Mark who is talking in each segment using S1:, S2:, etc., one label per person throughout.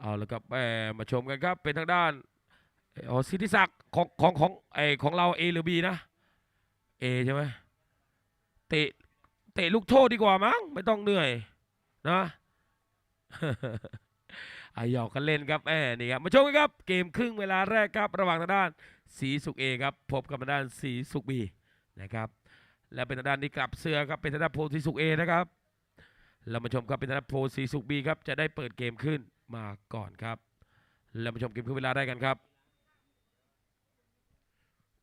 S1: เอาละครับแหมมาชมกันครับ เป็นทางด้านอ๋อสิทธิศักดิ์ของของของไอของเรา A หรือ B นะ A ใช่ไหมเตะเตะลูกโทษดีกว่ามั้งไม่ต้องเหนื่อยนะอาหยอกกันเล่นครับแหมนี่ครับมาชมกันครับ เกมครึ่งเวลาแรกครับ ระหว่างทางด้านสีสุก A ครับ พบกับทางด้านสีสุก B นะครับ และเป็นทางด้านที่กลับเสื้อครับเป็นทางด้านโพสีสุก A นะครับเรามาชมครับเป็นทางด้านโพสีสุกบีครับจะได้เปิดเกมขึ้น มาก่อนครับเรามาชมเกมขึ้นเวลาได้กันครับ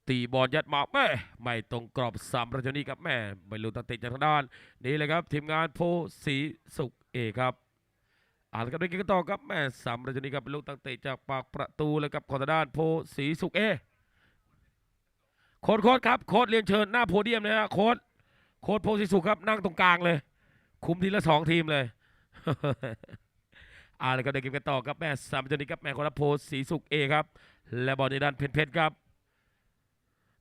S1: ตีบอลยัดมาแม่ไม่ตรงกรอบสามประตูนี้ครับแม่ไม่รู้ตัดติดจากทางด้าน นี่เลยครับ ทีมงานโพสีสุกเอครับอ่านกันด้วยกันต่อครับแม่สามประตูนี้ครับเป็นลูกตั้งเตะจากปากประตูเลยครับของทางด้านโพสีสุกเอโค้ดโค้ดครับโค้ดเรียนเชิญหน้าโพเดียมนะฮะโค้ดโค้ดโพสีสุกครับนั่งตรงกลางเลย คุมทีละสองทีมเลย อ่าแล้วก็ได้เกมกันต่อครับแม่สามประตูนี้ครับแม่คนละโพสสีสุกเอครับ และบอลในด้านเพชรเพชรครับ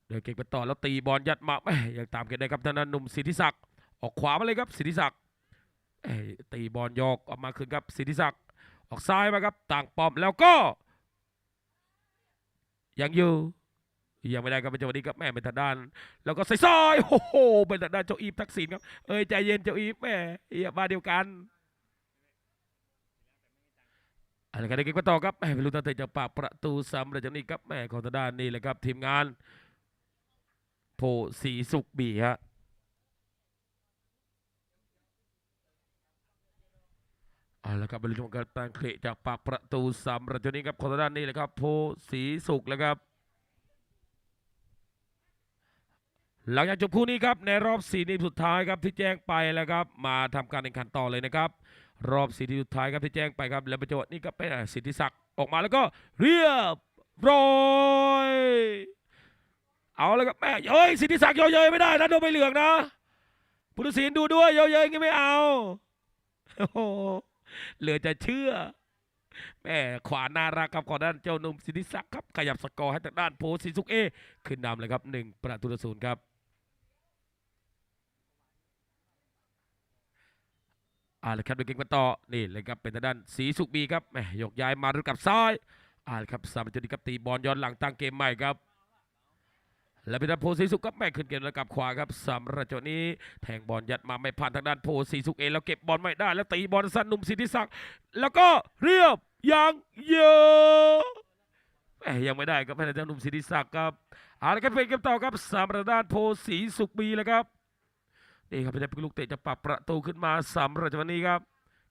S1: เดินเก่งไปต่อแล้วตีบอลยัดมาแม่ยังตามเกันได้ครับทางด้านหนุ่มสิทธิศักดิ์ออกขวามาเลยครับสิทธิศักดิ์ตีบอลยอกออกมาคืนครับสิทธิศักดิ์ออกซ้ายมาครับต่างปอมแล้วก็ ยังอยู่ยังไม่ได้ครับเป็นจังหวะนี้ครับแม่เป็นทางด้าน แล้วก็ใส่ซอยโอ้โหเป็นทางด้านเจ้าอีฟทักษิณครับเอ้ยใจเย็นเจ้าอีฟแม่เอียมาเดียวกัน อะไรกันได้เก่งไปต่อครับแม่เป็นลูกตั้งแต่จากปากประตูซ้ำเลยจากนี้ครับแม่ของทางด้านนี่แหละครับ ทีมงานโพสีสุกบีฮะเอาละครับบรรลุการตั้งเคะจากปากประตูสามประตูนี้ครับของทางด้านนี้เลยครับโพสีสุกแล้วครับ หลังจากจบคู่นี้ครับในรอบสี่ทีมสุดท้ายครับที่แจ้งไปแล้วครับ มาทำการแข่งขันต่อเลยนะครับ รอบสี่ทีสุดท้ายครับที่แจ้งไปครับ แล้วประจวบนี่ก็เป็นสิทธิศักดิ์ออกมาแล้วก็เรียบร้อยเอาแล้วครับแม่เฮ้ยสิทธิศักดิ์โยเยยไม่ได้นะโดนใบเหลืองนะพุทธศิลดูด้วยโยเยยงี้ไม่เอาโอ้โหเหลือจะเชื่อแม่ขวาน่ารักครับขอด้านเจ้าหนุ่มสิทธิศักดิ์ครับขยับสกอร์ให้ทางด้านโพสีสุกเอขึ้นนำเลยครับหนึ่งประตูต่อศูนย์ครับ อ่าเลยครับเดินเก่งมาต่อนี่เลยครับเป็นทางด้านสีสุกบีครับแม่ยกย้ายมาดูกับซ้ายอ่าครับสามประตูนี้ครับตีบอลย้อนหลังตั้งเกมใหม่ครับและเป็นทางโพสีสุกก็แม่ขึ้นเกมระกับขวาครับสำหรับจังหวะนี้แทงบอลยัดมาไม่ผ่านทางด้านโพสีสุกเองแล้วเก็บบอลไม่ได้ แล้วตีบอลสั้นหนุ่มสิทธิศักดิ์แล้วก็เรียบยังเยอะแหม่ยังไม่ได้ครับให้ทางด้านหนุ่มสิทธิศักดิ์ครับเอาละครับเป็นเกมต่อครับสำหรับด้านโพสีสุกบีแล้วครับ นี่ครับเป็นลูกเตะจะปรับประตูขึ้นมาสำหรับจังหวะนี้ครับ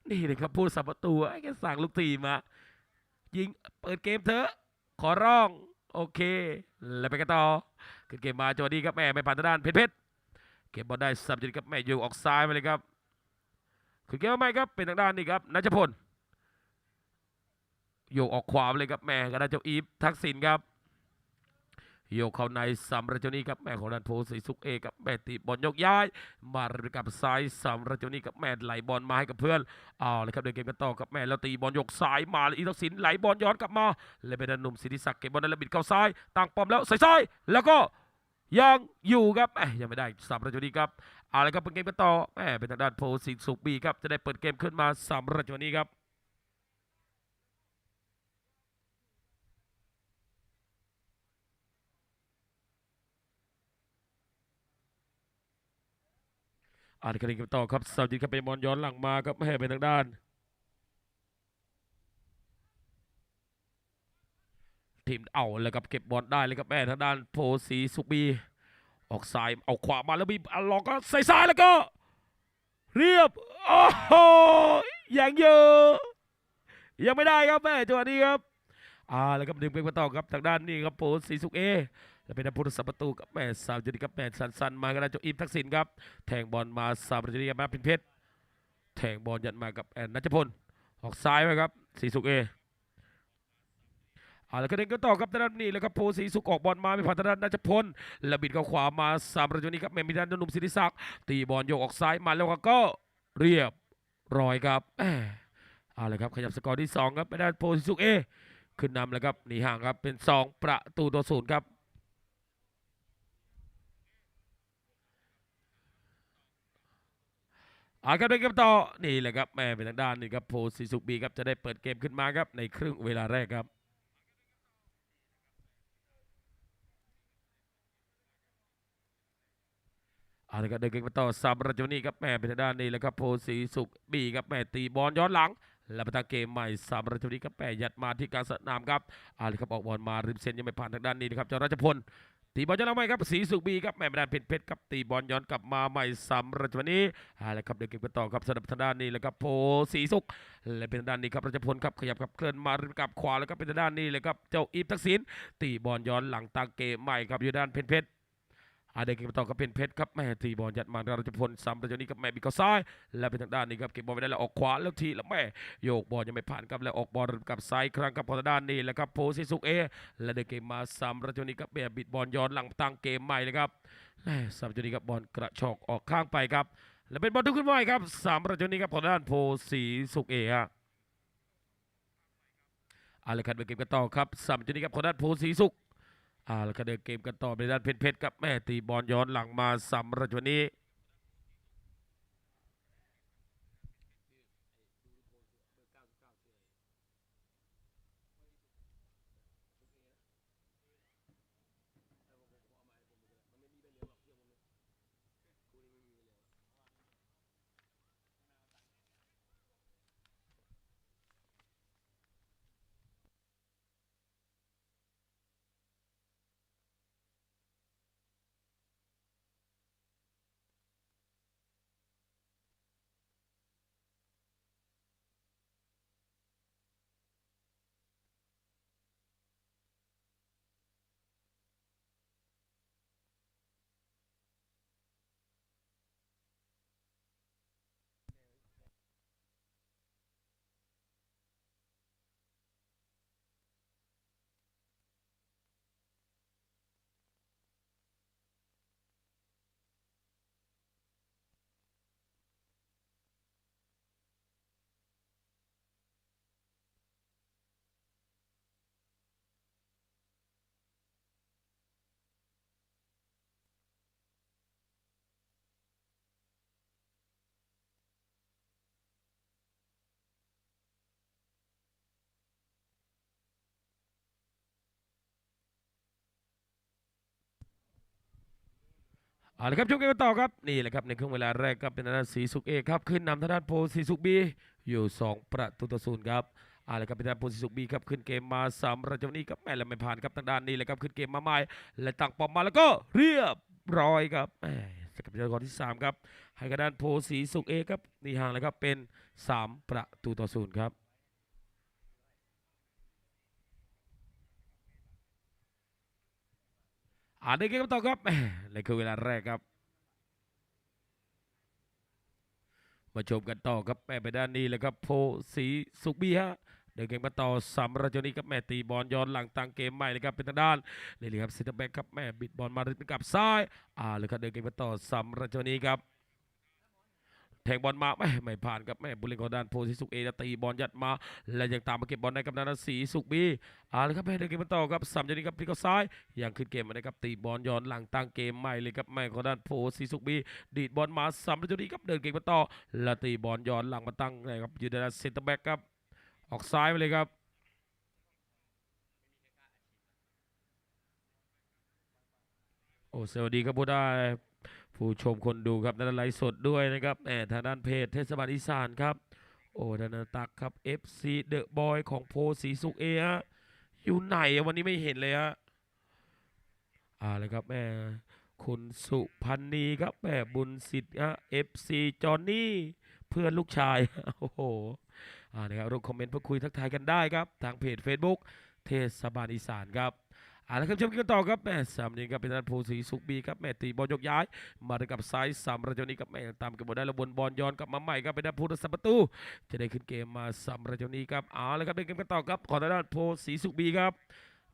S1: นี่เลยครับผู้สับประตูไอ้แค่สั่งลูกทีมมา ยิงเปิดเกมเถอะ ขอร้อง โอเค แล้วไปกันต่อขึ้นเกมมาจังหวะนี้ครับแม่ไม่ผ่านทางด้านเพชรเพชรเก็บบอลได้สับจุดครับแม่อยู่ออกซ้ายมาเลยครับขึ้นเกมมาใหม่ครับเป็นทางด้านนี้ครับนัชพลโยกออกขวามาเลยครับแม่ก็ได้เจ้าอีฟทักษิณครับ โยกเข้าในสามระจนี้ครับแม่ของด้านโพสีสุกเอกับแม่ตีบอลยกย้าย มาระกับซ้ายสามระจนี้กับแม่ไหลบอลมาให้กับเพื่อนเอาเลยครับเดินเกมกันต่อกับแม่แล้วตีบอลยกซ้ายมาเลยอีทักษิณไหลบอลย้อนกลับมาเลยเป็นดานหนุ่มสิทธิศักดิ์เก็บบอลได้แล้วบิดเข้าซ้ายตั้งป้อมแล้วใส่ซ้ายแล้วก็ยังอยู่ครับแหมยังไม่ได้สามระตูนี้ครับเอาละครับเป็นเกมกันต่อแหมเป็นทางด้านโพสิสุขบีครับจะได้เปิดเกมขึ้นมาสามระตูนี้ครับ อ่านกันกันต่อครับสามจีครับเป็นบอลย้อนหลังมาครับแหมเป็นทางด้าน ทีมเอาเลยครับเก็บบอลได้เลยครับแม่ทางด้านโพสีสุกบีออกซ้ายเอาขวามาแล้วมีอัลลองก็ใส่ซ้ายแล้วก็ เรียบโอ้โหอย่างเยอะ ยังไม่ได้ครับแม่จังหวะนี้ครับอ่าแล้วก็ดึงไปต่อครับทางด้านนี้ครับโพสีสุกเอ แล้วเป็นผู้รักษาประตูกับแม่สามจุดครับแม่สันสันมากันนะเจ้าอิมทักษิณครับ แทงบอลมาสามประตูนี้ครับมาเป็นเพชรแทงบอลยัดมากับแอนนัชพลออกซ้ายไปครับสีสุกเอเอาละก็เดินกันต่อครับด้านนี้แล้วครับโพสีสุกออกบอลมาไม่ผ่านทางด้านนัชพลแล้วบิดเข้าขวามาสามประตูนี้ครับแมนมิดานนุ่มศิริศักดิ์ตีบอลโยกออกซ้ายมาแล้วก็เรียบร้อยครับแหมเอาละครับขยับสกอร์ที่สองครับไปด้านโพสีสุกเอขึ้นนำแล้วครับหนีห่างครับเป็นสองประตูต่อศูนย์ครับ อาครับเดินเกมต่อนี่แหละครับแม่เป็นทางด้านนี่ครับโพสีสุกบีครับจะได้เปิดเกมขึ้นมาครับในครึ่งเวลาแรกครับเอาละครับเดินเกมมาต่อซาบราโจนี่ครับแม่เป็นทางด้านนี้แหละครับโพสีสุกบีครับแม่ตีบอลย้อนหลังแล้วมาทางเกมใหม่ซาบราโจนี่ครับแม่ยัดมาที่กลางสนามครับอาละครับออกบอลมาริมเส้นยังไม่ผ่านทางด้านนี้นะครับเจ้าราชพล ตีบอลย้อนหลังใหม่ครับสีสุกบีครับแม่เป็นด้านเพชรเพชรครับตีบอลย้อนกลับมาใหม่สาบราโจนี่เอะไรครับเดินเกมกันต่อครับสำหรับทางด้านนี้แหลยครับโพสีสุกและเป็นทางด้านนี้ครับราชพลครับขยับครับเคลื่อนมาริมกับขวาแล้วก็เป็นทางด้านนี้เลยครับเจ้าอีฟทักษิณตีบอลย้อนหลังตางเกมใหม่ครับอยู่ด้านเพชรเพชร อาเด็กเกมต่อก็เป็นเพชรครับแม่ตีบอลยัดมาเราจะพลซ้ำแต่จนี้กับแม่บิกซ้าย แล้วเป็นทางด้านนี้ครับเก็บบอลไปได้แล้วออกขวาแล้วทีแล้วแม่โยกบอลยังไม่ผ่านครับแล้วออกบอลกับซ้ายครั้งกับพอทางด้านนี้แล้วครับโพซิสุกเอ และเด็กเกมมาซ้ำเราจะนี้กับแม่บิดบอลย้อนหลังตั้งเกมใหม่เลยครับแม่ซ้ำจะนี้กับบอลกระชอกออกข้างไปครับ และเป็นบอลทุกขึ้นไว้ครับสามประตูนี้ครับพอทางด้านโพสีสุกเอฮะอาละครับเดินเกมกันต่อครับสามประตูนี้ครับพอทางด้านโพสีสุก อ่าแล้วก็เดินเกมกันต่อไปด้านเพชรเพชรกับแม่ตีบอลย้อนหลังมาสำหรับวันนี้ เอาละครับช่วงเกมกันต่อครับนี่แหละครับในครึ่งเวลาแรกครับเป็นทางด้านสีสุกเอกครับขึ้นนำทางด้านโพสีสุกบีอยู่ 2 ประตูต่อศูนย์ครับเอาละครับเป็นทางด้านโพสีสุกบีครับขึ้นเกมมาสามประตูนี้ครับแม่และไม่ผ่านครับทางด้านนี้เลยครับขึ้นเกมมาใหม่และตั้งปอมมาแล้วก็เรียบร้อยครับแหม่สกัดเป็นกอนที่สามครับให้กับด้านโพสีสุกเอกครับนี่ห่างเลยครับเป็น 3 ประตูต่อศูนย์ครับ อ่านได้เกมกันต่อครับแหม่ในคือเวลาแรกครับ มาชมกันต่อครับแม่ไปด้านนี้เลยครับโพสีสุกบีฮะเดินเกมมาต่อสามราชนีครับแม่ตีบอลย้อนหลังตั้งเกมใหม่เลยครับเป็นทางด้านนี่เลยครับซิตแบ็กครับแม่บิดบอลมาริดกับซ้ายอ่าเลยครับเดินเกมมาต่อสามราชนีครับ แทงบอลมาไม่ไม่ผ่านครับแม่บุรีของด้านโพสิสุกเอจะตีบอลยัดมา และยังตามมาเก็บบอลได้กับด้านสีสุกบีเอาละครับแม่เดินเกมต่อครับสามจังนี้ครับพลิกเข้าซ้ายยังขึ้นเกมมาได้ครับตีบอลย้อนหลังตั้งเกมใหม่เลยครับแม่ของด้านโพสีสุกบีดีดบอลมาสามจังนี้ครับเดินเกมต่อและตีบอลย้อนหลังมาตั้งเลยครับยืนด้านเซนเตอร์แบ็กครับออกซ้ายไปเลยครับโอ้สวัสดีครับผู้ได้ ผู้ชมคนดูครับด้านไลฟ์สดด้วยนะครับแหมทางด้านเพจเทศบาลอีสานครับ โอ้ดานตักครับ FC The Boy ของโพสีสุกเอฮะอยู่ไหนวันนี้ไม่เห็นเลยฮะอ่าเลยครับแม่คุณสุพันธ์นีครับแม่บุญสิทธิ์ฮะ FC จอนนี่เพื่อนลูกชายโอ้โหอ่านะครับร่วมคอมเมนต์พูดคุยทักทายกันได้ครับ ทางเพจ Facebook เทศบาลอีสานครับ อ่าแล้วครับชมกันต่อครับแม่สามนี้ครับเป็นทางโพสีสุกบีครับแม่ตีบอลยกย้าย มาถึงกับซ้ายสามประตูนี้ครับแม่ตามกันบอลได้แล้วบนบอลย้อนกลับมาใหม่ครับเป็นด้านผู้รักษาประตู จะได้ขึ้นเกมมาสามประตูนี้ครับเอาแล้วครับเดินเกมกันต่อครับขอทางด้านโพสีสุกบีครับ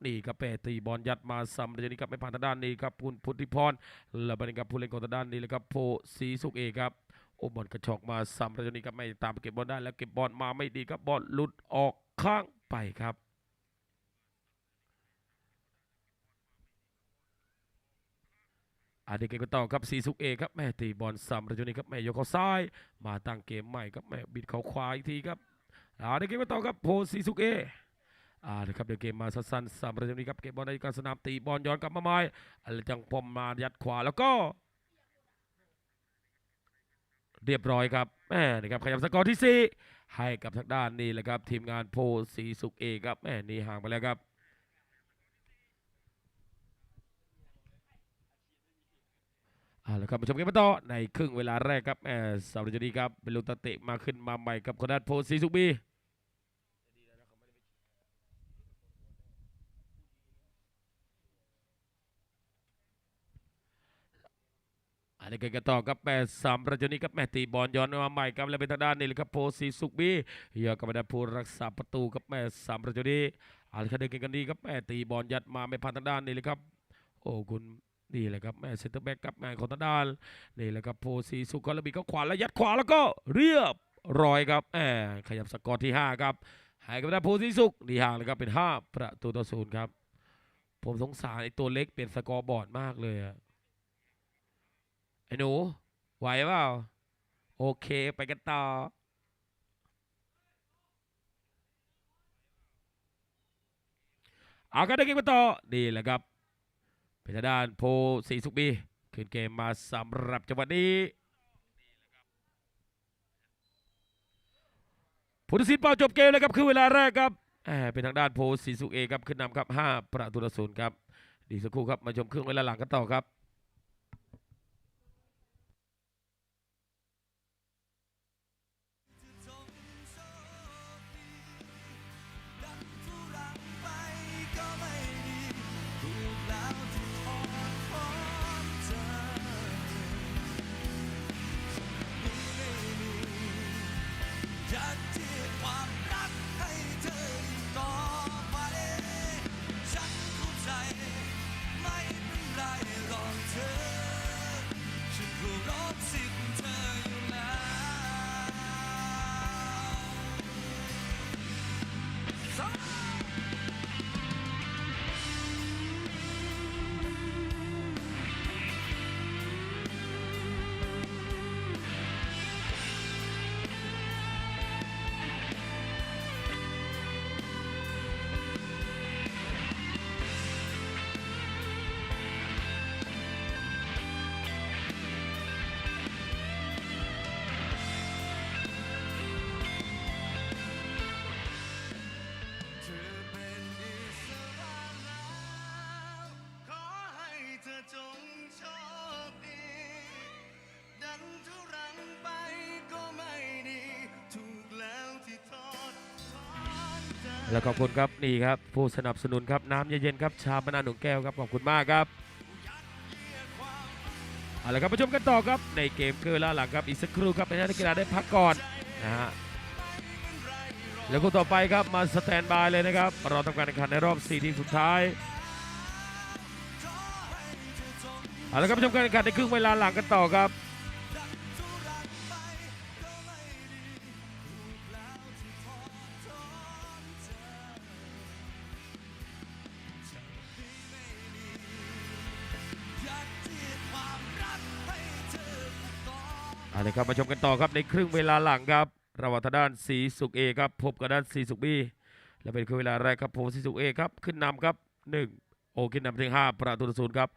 S1: นี่ครับแม่ตีบอลยัดมาสามระตูนี้ครับไม่ผ่านทางด้านนี้ครับคุณพุทธิพรแล้วบัดนี้ครับผู้เล่นของทางด้านนี้เลยครับโพสีสุกเอครับโอ้บอลกระชอกมาสามระตูนี้ครับไม่ตามเก็บบอลได้แล้วเก็บบอลมาไม่ดีครับบอลหลุดออกข้างไปครับ ออันนี้เกมกันต่อครับซีซุกเอครับแม่ตีบอลซ้ำประจุนี้ครับแม่ยกเขาซ้าย มาตั้งเกมใหม่ครับแม่บิดเขาขวาอีกทีครับอ่าในเกมกันต่อครับโพซีซุกเออ่านะครับเดี๋ยวเกมมาสั้นๆซ้ำประจุนี้ครับเกมบอลในการสนามตีบอลย้อนกลับมาใหม่อะไรจังพอมมายัดขวาแล้วก็ เรียบร้อยครับแม่นี่ครับขยับสกอร์ที่สี่ให้กับทางด้านนี้แหละครับทีมงานโพสีสุกเอครับแม่นี่ห่างไปแล้วครับ เอาละครับมาชมกันมาต่อในครึ่งเวลาแรกครับแหมสาวรจดีครับเป็นลูกตะเตะมาขึ้นมาใหม่กับคนด้านโพสีสุกบีอันนี้กันต่อครับแม่สามรจนีครับแม่ตีบอลย้อนมาใหม่ครับแล้วเป็นทางด้านนี้เลยครับโพสีสุกบีเยอะกับทางด้านผู้รักษาประตูครับแม่สามรจนีอันนี้เดินกันดีครับแม่ตีบอลยัดมาไม่พันทางด้านนี้เลยครับโอ้คุณ นี่แหละครับแม่เซนเตอร์แบ็กกับแม่ของทางด้านนี่แหละครับโพซีสุกรบีก็ขวาแล้วยัดขวาแล้วก็เรียบร้อยครับแหมขยับสกอร์ที่ 5 ครับใหายกับทางโพซีสุกดีห่างเลยครับเป็น 5 ประตูต่อศูนย์ครับ ผมสงสารไอ้ตัวเล็กเปลี่ยนสกอร์บอร์ดมากเลยอะไอ้หนู ไหวเปล่าโอเคไปกันต่อเอากันได้กินมต่อนี่แหละครับ เป็นทางด้านโพสีสุกบีขึ้นเกมมาสำหรับจังหวะนี้ผู้ตัดสินเป่าจบเกมเลยครับคือเวลาแรกครับเป็นทางด้านโพสีสุกเอครับขึ้นนำครับ 5 ประตูต่อศูนย์ครับดีสักครู่ครับมาชมครึ่งเวลาหลังกันต่อครับ
S2: จงโชคดี ดันทุรังไปก็ไม่ดี ถูกแล้วที่ทอดถอนใจ
S1: แล้วขอบคุณครับนี่ครับ ผู้สนับสนุนครับน้ำเย็นๆครับชาบานาหนุ่งแก้วครับขอบคุณมากครับเอาละครับมาชมกันต่อครับในเกมเกอร์ล่าหลังครับอีกสักครู่ครับให้นักกีฬาได้พักก่อนนะฮะแล้วคู่ต่อไปครับมาสแตนบายเลยนะครับรอทำการแข่งขันในรอบ 4 ทีมสุดท้าย เอาละครับมาชมการแข่งขันในครึ่งเวลาหลังกันต่อครับเอาละครับมาชมกันต่อครับในครึ่งเวลาหลังครับระหว่างทางด้านสีสุกเอครับ พบกับด้านสีสุกบีและเป็นครึ่งเวลาแรกครับโพสีสุกเอครับขึ้นนำครับหนึ่งโอขึ้นนำถึงห้าประตูต่อศูนย์ครับ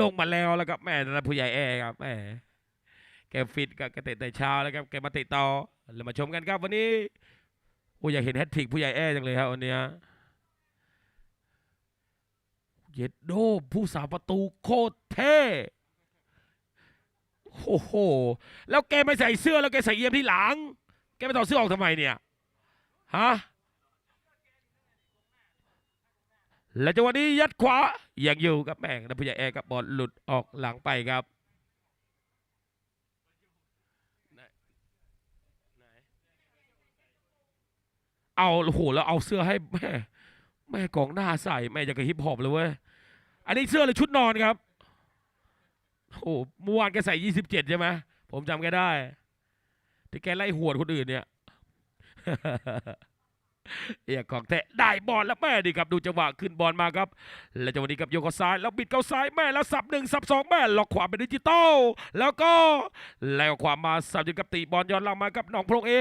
S1: ลงมาแล้วแล้วครับแม่นผู้ใหญ่แอครับแม่แกฟิตกับแกเตะแต่เช้าแล้วครับแกมาเตะต่อเรามาชมกันครับวันนี้โอ้อยากเห็นแฮตทริกผู้ใหญ่แอจังเลยครับวันเนี้ยเย็ดโดผู้สาประตูโคตรเท่โอ้โหแล้วแกไม่ใส่เสื้อแล้วแกใส่เยี่ยมที่หลัง แกไม่ถอเสื้อออกทำไมเนี่ยฮะ และจังหวะนี้ยัดขวายังอยู่กับแม่งนะผู้ใหญ่แอร์กับบอลหลุดออกหลังไปครับเอาโอ้โหแล้วเอาเสื้อให้แม่แม่กองหน้าใส่แม่จะกับฮิปฮอปเลยเว้ยอันนี้เสื้อหรือชุดนอนครับโอ้โหเมื่อวานแกใส่ยี่สิบเจ็ดใช่ไหมผมจำแกได้ที่แกไล่หวดคนอื่นเนี่ย เอียของแท้ได้บอลแล้วแม่ดีครับดูจังหวะขึ้นบอลมาครับ และจังหวะนี้กับโยกเข้าซ้ายแล้วบิดเข้าซ้ายแม่แล้วสับหนึ่งสับสองแม่ล็อกขวาเป็นดิจิตอลแล้วก็แล้วขวามาสับจนกับตีบอลย้อนหลังมากับน้องพลงเอ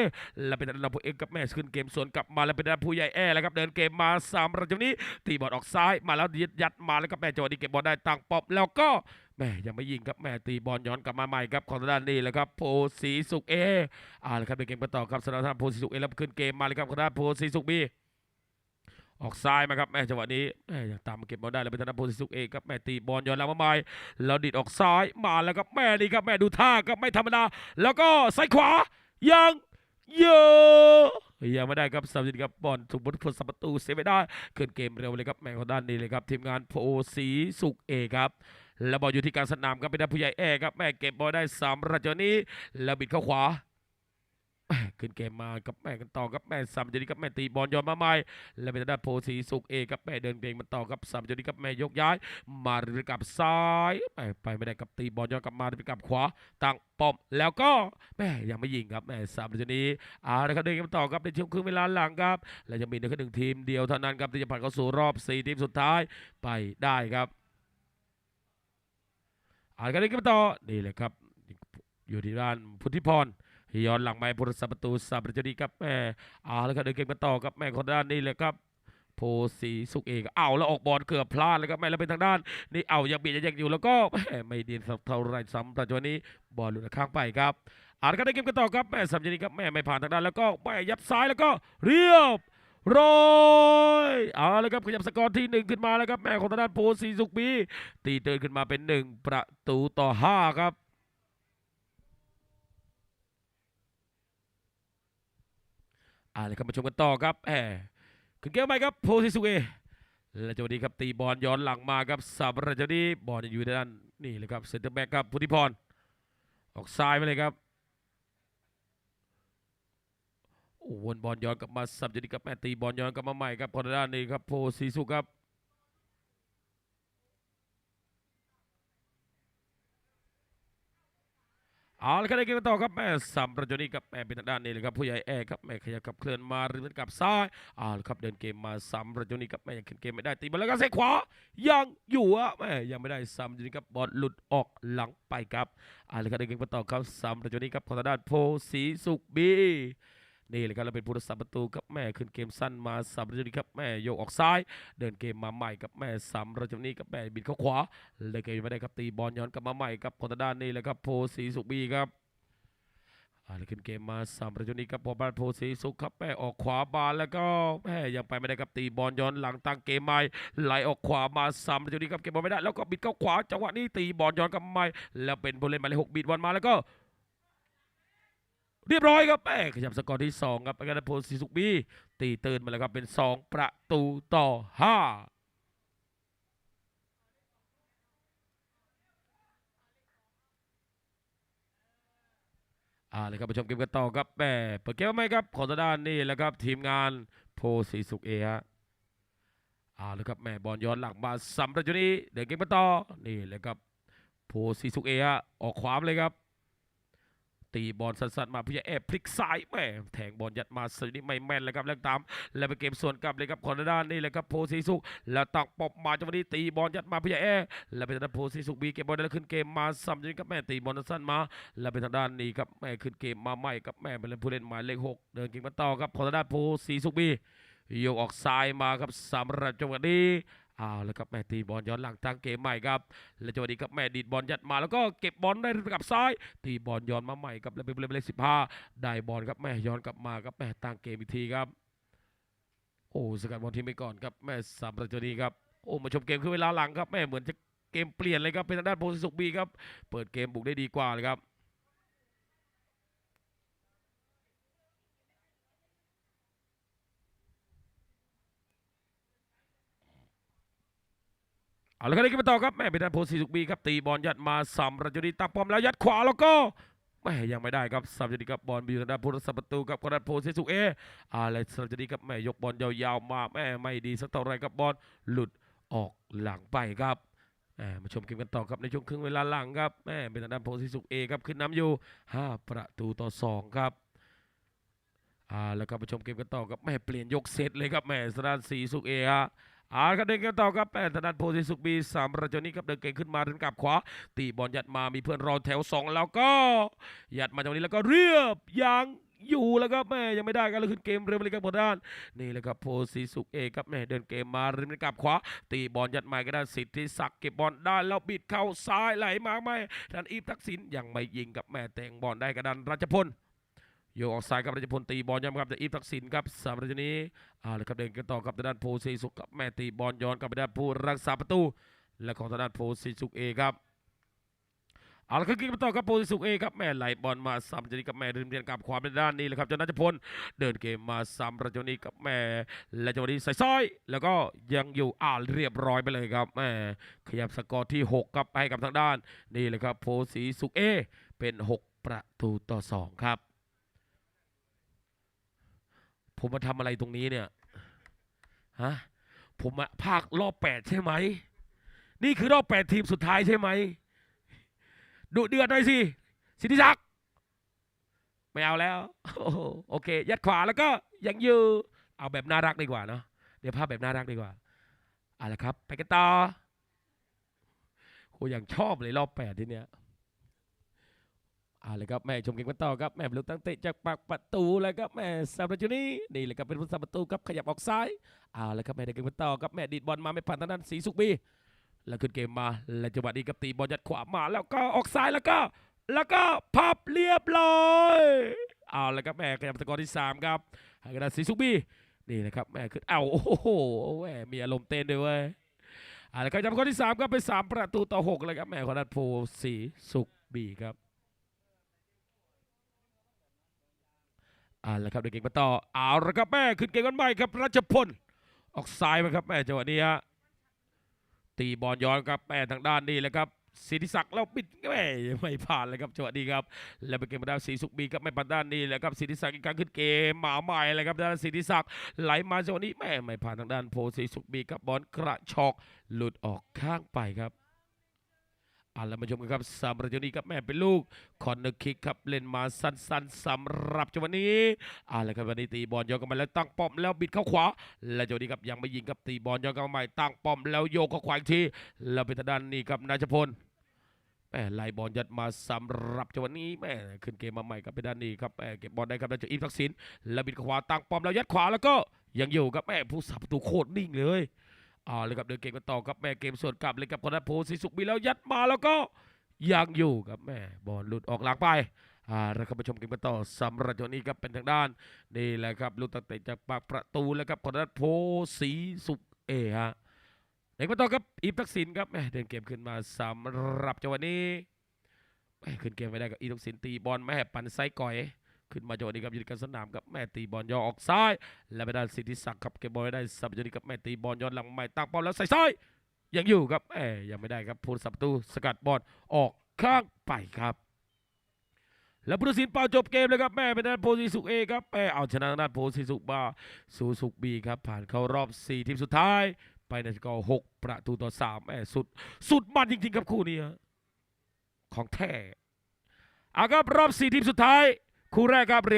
S1: แล้วเป็นน้องพลงเอกับแม่ขึ้นเกมสวนกลับมาแล้วเป็นด้านผู้ใหญ่แอแล้วครับเดินเกมมาสามประจังนี้ตีบอลออกซ้ายมาแล้วยัดยัดมาแล้วก็แม่จังหวะนี้เก็บบอลได้ต่างปอบแล้วก็ แม่ยังไม่ยิงครับแม่ตีบอลย้อนกลับมาใหม่ครับของทางด้านนี้แหละครับโพสีสุกเออ่าล้วครับเป็นเกมกันต่อครับสำหรับทางโพสีสุกเอแล้วขึ้นเกมมาเลยครับของทางด้านโพสีสุกบีออกซ้ายมาครับแม่จังหวะนี้แม่ยังตามมาเก็บบอลได้แล้วเป็นธนพลสิสุกเอครับแม่ตีบอลย้อนหลังมาใหม่แล้วดิดออกซ้ายมาแล้วครับแม่นี่ครับแม่ดูท่าครับไม่ธรรมดา แล้วก็ซ้ายขวายังเยอะยังไม่ได้ครับสามสิบครับบอลถูกบอลพลสับประตูเซฟไม่ได้ขึ้นเกมเร็วเลยครับแม่ของด้านนี้เลยครับทีมงานโพสีสุกเอครับ แล้วบอลอยู่ที่กลารสนามครับเป็นด้ผู้ใหญ่แอครับแม่เก็บบอลได้สามระจนี้ แล้วบิดเข้าขวาขึ้นเกมมากับแม่กันต่อครับแม่สามจังนี้ครับแม่ตีบอลย้อนมาใหม่และเป็นทางด้านโพสีสุกเอครับแม่เดินเกมมันต่อครับสามจุดนี้ครับแม่ยกย้าย มาหรือกับซ้ายไปไม่ได้กับตีบอลย้อนกลับมาหรือกับขวาตั้งป้อมแล้วก็แม่ยังไม่ยิงครับแม่สามจุดนี้เอาละครับเดินเกมต่อครับในช่วงครึ่งเวลาหลังครับ และจะมีแค่หนึ่งทีมเดียวเท่านั้นครับที่จะผ่านเข้าสู่รอบสี่ทีมสุดท้ายไปได้ครับ อาละครับเดินเกมต่อนี่เลยครับ อยู่ที่ด้านพุทธิพรย้อนหลังไปพุทธศประตูสามประตูนี้ครับแม่เอาแล้วครับเดินเกมกันต่อครับแม่คนด้านนี้เลยครับโพสีสุกเอกเอาแล้วออกบอลเกือบพลาดแล้วครับแม่แล้วเป็นทางด้านนี่เอายังบีดยังอยู่แล้วก็แม่ไม่ดีสักเท่าไรซ้ำแต่จังหวะนี้บอลหลุดข้างไปครับเอาละครับเดินเกมกันต่อครับแม่สัมจันีครับแม่ไม่ผ่านทางด้านแล้วก็แม่ยับซ้ายแล้วก็เรียบ ร้อยเอาล้วครับขยับสกอร์ที่หนึ่งขึ้นมาแล้วครับแม่ของทางด้านโพสีสุกบีตีเตือนขึ้นมาเป็นหนึ่งประตูต่อห้าครับอ่าเลยครับมาชมกันต่อครับแหมขึ้นเกมไปครับโพซิสุเอและจังหวะนี้ครับตีบอลย้อนหลังมาครับสับระจังหวะนี้บอลยังอยู่ด้านนี่เลยครับเซนเตอร์แบ็กครับพุทธิพรออกซ้ายมาเลยครับ โอ้วนบอลย้อนกลับมาสับจังหวะนี้ครับแม่ตีบอลย้อนกลับมาใหม่ครับพอด้านนี้ครับโพซิสุครับเอาละครับในเกมต่อครับแม่สามประตูนี้ครับแม่เป็นทางด้านนี้เลยครับผู้ใหญ่แอร์ครับแม่ขยับขับเคลื่อนมาหรือเหมือนกับซ้ายเอาละครับเดินเกมมาสามประตูนี้ครับแม่ยังขึ้นเกมไม่ได้ตีบอลแล้วก็เซขวายังอยู่อะแม่ยังไม่ได้สามประตูนี้ครับบอลหลุดออกหลังไปครับเอาละครับในเกมต่อครับสามประตูนี้ครับของทางด้านโพสีสุขบี นี่เลยครับเราเป็นผู้รักษาประตูครับแม่ขึ้นเกมสั้นมาสามประตูนี้ครับแม่โยกออกซ้าย เดินเกมมาใหม่กับแม่สามประตูนี้กับแม่บิดเข้าขวา เลยเกมไม่ได้ครับตีบอลย้อนกลับมาใหม่ครับคนทาด้านนี้เลยครับโพสีสุบีครับอ่าเลยขึ้นเกมมาสามประตูนี้ครับพอบอลโพสีสุขครับแม่ออกขวาบานแล้วก็แม่ยังไปไม่ได้ครับตีบอลย้อนหลังตั้งเกมใหม่ไหลออกขวามาสามประตูนี้ครับเก็บบอลไม่ได้แล้วก็บิดเข้าขวาจังหวะนี้ตีบอลย้อนกลับมาใหม่แล้วเป็นผู้เล่นหมายเลขหกบิดบอลมาแล้วก็ เรียบร้อยครับแม่ขยับสกอร์ที่สองครับไปกันโพสีสุขบีตีตื่นมาแล้วครับเป็นสองประตูต่อห้าอ่าเลยครับไปชมเกมกันต่อครับแม่เปิดเกมมาไหมครับของทางด้านนี่แหละครับ ทีมงานโพสีสุกเอฮะอ่าเลยครับแม่บอลย้อนหลังมาสำหรับจุดนี้เดินเกมกันต่อนี่เลยครับโพสีสุกเอฮะออกขวามเลยครับ ตีบอลสั้นๆมาเพื่อแอบพลิกซ้ายแม่แทงบอลยัดมาสนี้ไม่แม่นเลยครับแล้วตาม แล้วไปเกมส่วนกลับเลยครับของทาด้านนี่เลยครับโพสีสุกแล้วตักปอบมาจังหวะนี้ตีบอลยัดมาเพื่อแอบแล้วเป็นทางด้านโพสีสุกบีเก็บบอลได้แล้วขึ้นเกมมาซ้ำจุดนี้ครับแม่ตีบอลสั้นๆมา และเป็นทางด้านนี้ครับแม่ขึ้นเกมมาใหม่ครับแม่เป็นผู้เล่นหมายเลขหกเดินเกมมาต่อครับของทาด้านโพสีสุกบีโยกออกซ้ายมาครับสำหรับจังหวะนี้ อ้าวแล้วครับแม่ตีบอลย้อนหลังตั้งเกมใหม่ครับ และจังหวะนี้ครับแม่ดีดบอลยัดมาแล้วก็เก็บบอลได้กับซ้าย ตีบอลย้อนมาใหม่ครับแล้วเป็นเล่นหมายเลขสิบห้าได้บอลครับแม่ย้อนกลับมาครับแม่ตั้งเกมอีกทีครับ โอ้สกัดบอลทีมไปก่อนครับแม่สามประตูนี้ครับโอ้มาชมเกมคือเวลาหลังครับแม่เหมือนจะเกมเปลี่ยนเลยครับเป็นทางด้านโพสีสุกบีครับเปิดเกมบุกได้ดีกว่าเลยครับ เอาละครับนี่ก็มาต่อครับแม่เป็นทางโพสีสุกบีครับตีบอลยัดมาสามระตูนี้ตั้งป้อมแล้วยัดขวาแล้วก็แม่ยังไม่ได้ครับสามประตูนี้ครับบอลไปอยู่ทางด้านผู้รักษาประตูครับกระดานโพสีสุกเออะไรสามระตูนี้ครับแม่ยกบอลยาวๆมาแม่ไม่ดีสักเท่าไรครับบอลหลุดออกหลังไปครับแหมมาชมเกมกันต่อครับในช่วงครึ่งเวลาหลังครับแม่เป็นทางด้านโพสีสุกเอครับขึ้นนำอยู่ 5 ประตูต่อ 2 ครับอ่าแล้วก็ไปชมเกมกันต่อครับแม่เปลี่ยนยกเซตเลยครับแม่สดานสีสุกเอฮะ อ่าครับเดินกันต่อครับแม่ธนันโพธิสุกบีสามประจนี้ครับเดินเก่งขึ้นมาถึงกับขวา ตีบอลยัดมามีเพื่อนรอแถวสองแล้วก็ยัดมาจากนี้แล้วก็เรียบยังอยู่แล้วครับแม่ยังไม่ได้กันเลยขึ้นเกมเร็วเลยครับบนด้านนี่แหละครับโพสีสุกเอครับแม่เดินเกมมาริมกลับขวา ตีบอลยัดมาก็ได้สิทธิศักดิ์เก็บบอลได้แล้วบิดเข้าซ้ายไหลมาไม่ทันอีฟทักษิณยังไม่ยิงกับแม่แต่งบอลได้กระดันรัชพล โยกออกซ้ายกับรัชพลตีบอลย้ำครับจากอีฟทักษิณครับสามประตูนี้เอาละครับเดินกันต่อกับทางด้านโพสีสุกกับแม่ตีบอลย้อนกลับไปด้านผู้รักษาประตู และของทางด้านโพสีสุกเอครับเอาละครับกินมต่อครับโพสีสุกเอครับแม่ไหลบอลมาซ้ำจากนี้กับแม่ริมเรียนกับความเป็นด้านนี้เลยครับจากนัชพลเดินเกมมาซ้ำประจวบนี้กับแม่และจังหวะนี้ใส่ซ้อย แล้วก็ยังอยู่อ่าเรียบร้อยไปเลยครับแม่ขยับสกอร์ที่6ครับให้กับทางด้านนี่เลยครับโพสีสุกเอเป็น 6 ประตูต่อ 2 ครับ ผมมาทำอะไรตรงนี้เนี่ยฮะผมมาภาครอบ8ใช่ไหม นี่คือรอบ8ทีมสุดท้ายใช่ไหมดุเดือดหน่อยสิสิทธิศักดิ์ไม่เอาแล้วโอเค ยัดขวาแล้วก็ยังอยู่เอาแบบน่ารักดีกว่าเนาะเดี๋ยวภาพแบบน่ารักดีกว่าเอาละครับ ไปกันต่อโหอย่างชอบเลยรอบแปดที่เนี้ย เอาเลยครับแม่ชมเก่งกันต่อครับแม่ลูกตั้งเตะจากปากประตูเลยครับแม่ซาบราจูนี่นี่เลยครับเป็นผู้สาประตูครับขยับออกซ้ายเอาเลยครับแม่เด็กเก่งกันต่อครับแม่ดีดบอลมาไม่ผ่านทางด้านสีสุกบีแล้วขึ้นเกมมาและจังหวะนี้ครับตีบอลยัดขวามาแล้วก็ออกซ้ายแล้วก็ แล้วก็พับเรียบร้อยเอาแล้วครับแม่ขยับสกอร์ที่ 3 ครับให้กระดานสีสุกบีนี่นะครับแม่ขึ้นเอาโอ้โหแม่มีอารมณ์เต้นด้วยเว้ยเอาละครับจับสกอร์ที่3ครับเป็น3ประตูต่อ6เลยครับแม่ขอนันโพสีสุกบีครับ อาละครับเด็กเก่งมาต่อเอาละครับแม่ขึ้นเกมกันใหม่ครับรัชพลออกซ้ายมาครับแม่จังหวะนี้ฮะตีบอลย้อนครับแม่ทางด้านนี้เลยครับสิทธิศักดิ์แล้วปิดแม่ไม่ผ่านเลยครับจังหวะนี้ครับ แล้วเป็นเกมมาด้านสีสุกบีครับไม่ผ่านด้านนี้แหล้วครับสิทธิศักดิ์อีกครั้งขึ้นเกมหมาใหม่เลยครับด้านสิทธิศักดิ์ไหลมาจังหวะนี้แม่ไม่ผ่านทางด้านโพสีสุกบีครับบอลกระชอกหลุดออกข้างไปครับ อ่าแล้วมาชมกันครับสามประตูนี้ครับแม่เป็นลูกคอนเนอร์คิกครับเล่นมาสั้นๆสำหรับจังหวะนี้อ่าแล้วครับวันนี้ตีบอลย้อนกลันมาแล้วตั้งป้อมแล้วบิดเข้าขวา และจังหวะนี้ครับยังไม่ยิงครับตีบอลย้อนกลันมาใหม่ตั้งป้อมแล้วโยกเข้าขวาอีกทีแล้วเป็นทางด้านนี้ครับนายชพลแม่ไล่บอลยัดมาสำหรับจังหวะนี้แม่ขึ้นเกมมาใหม่ครับไปด้านนี้ครับแม่เก็บบอลได้ครับแล้วจากอีฟทักษิณแล้วบิดขวาตั้งป้อมแล้วยัดขวาแล้วก็ยังอยู่ครับแม่ผู้สับประตูโคตรนิ่งเลย อ่าเลยครับเดินเกมกันต่อครับแม่เกมสวนกลับเลยกับคนนั้นโพสิสุกมีแล้วยัดมาแล้วก็ยังอยู่ครับแม่บอลหลุดออกหลังไปอ่าแล้วครับไปชมเกมกันต่อสำหรับจังหวะนี้ครับเป็นทางด้านนี่แหละครับลูกตั้งแต่จากปากประตูแล้วครับคนนั้นโพสีสุกเอฮะเด็กมาต่อครับอีฟทักษิณครับแม่เดินเกมขึ้นมาสำหรับจังหวะนี้แม่ขึ้นเกมไม่ได้กับอีฟทักษิณตีบอลแม่ปั่นไซก่อย ขึ้นมาจังหวะนี้ครับยืนกันสนามครับแม่ตีบอลย่อออกซ้าย และไปด้านสิทธิศักดิ์ครับเก็บบอลได้สับจังหวะนี้กับแม่ตีบอลย้อนหลังใหม่ตั้งบอลแล้วใส่ซ้ายยังอยู่ครับแม่ยังไม่ได้ครับผู้สับปะตูสกัดบอลออกข้างไปครับแล้วผู้ตัดสินเป่าจบเกมเลยครับแม่เป็นด้านโพซิสุกเอครับแม่เอาชนะด้านโพซิสุกบาสูสุกบีครับผ่านเข้ารอบสี่ทีมสุดท้าย ไปในสกอร์หกประตูต่อสามแหมสุด สุดมันจริงๆครับคู่นี้ของแท้อาครับรอบสี่ทีมสุดท้าย Juraga